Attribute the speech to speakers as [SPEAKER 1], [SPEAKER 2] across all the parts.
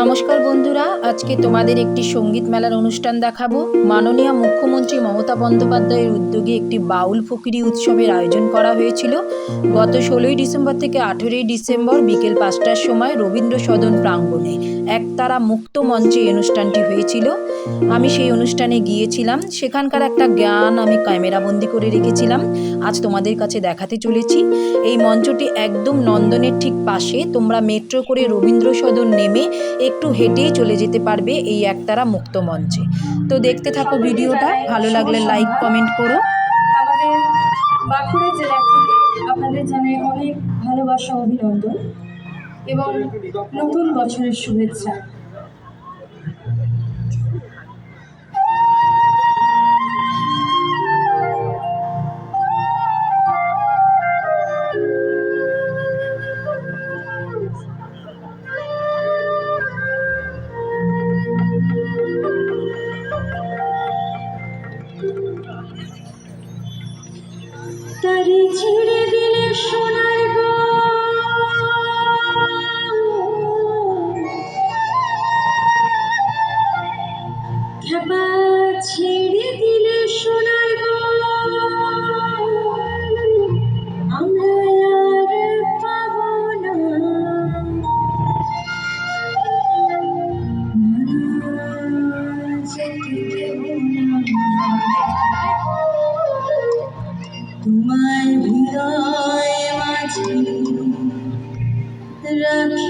[SPEAKER 1] নমস্কার বন্ধুরা, আজকে তোমাদের একটি সংগীত মেলার অনুষ্ঠান দেখাবো। মাননীয় মুখ্যমন্ত্রী মমতা বন্দ্যোপাধ্যায়ের উদ্যোগে একটি বাউল ফকিরি উৎসবের আয়োজন করা হয়েছিল। গত ষোলোই ডিসেম্বর থেকে আঠেরোই ডিসেম্বর বিকেল পাঁচটার সময় রবীন্দ্র সদন প্রাঙ্গণে একতারা মুক্ত মঞ্চে অনুষ্ঠানটি হয়েছিল। আমি সেই অনুষ্ঠানে গিয়েছিলাম। সেখানকার একটা গান আমি ক্যামেরাবন্দি করে রেখেছিলাম। আজ তোমাদের কাছে দেখাতে চলেছি। এই মঞ্চটি একদম নন্দনের ঠিক পাশে। তোমরা মেট্রো করে রবীন্দ্র সদন নেমে একটু হেঁটেই চলে যেতে পারবে এই একতারা মুক্ত মঞ্চে। তো দেখতে থাকো ভিডিওটা। ভালো লাগলে লাইক কমেন্ট করো।
[SPEAKER 2] অনেক ভালোবাসা, অভিনন্দন এবং নতুন বছরের শুভেচ্ছা। তোমার হৃদয় মাঝে রাখি।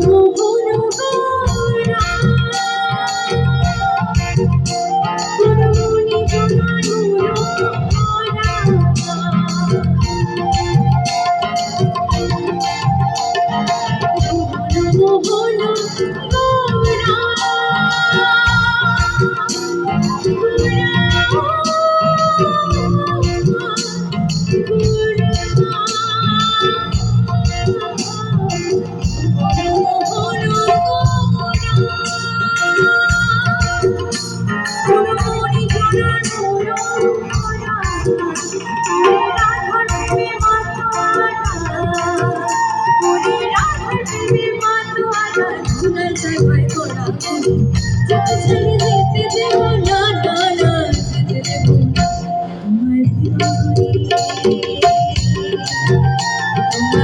[SPEAKER 2] you পাবো না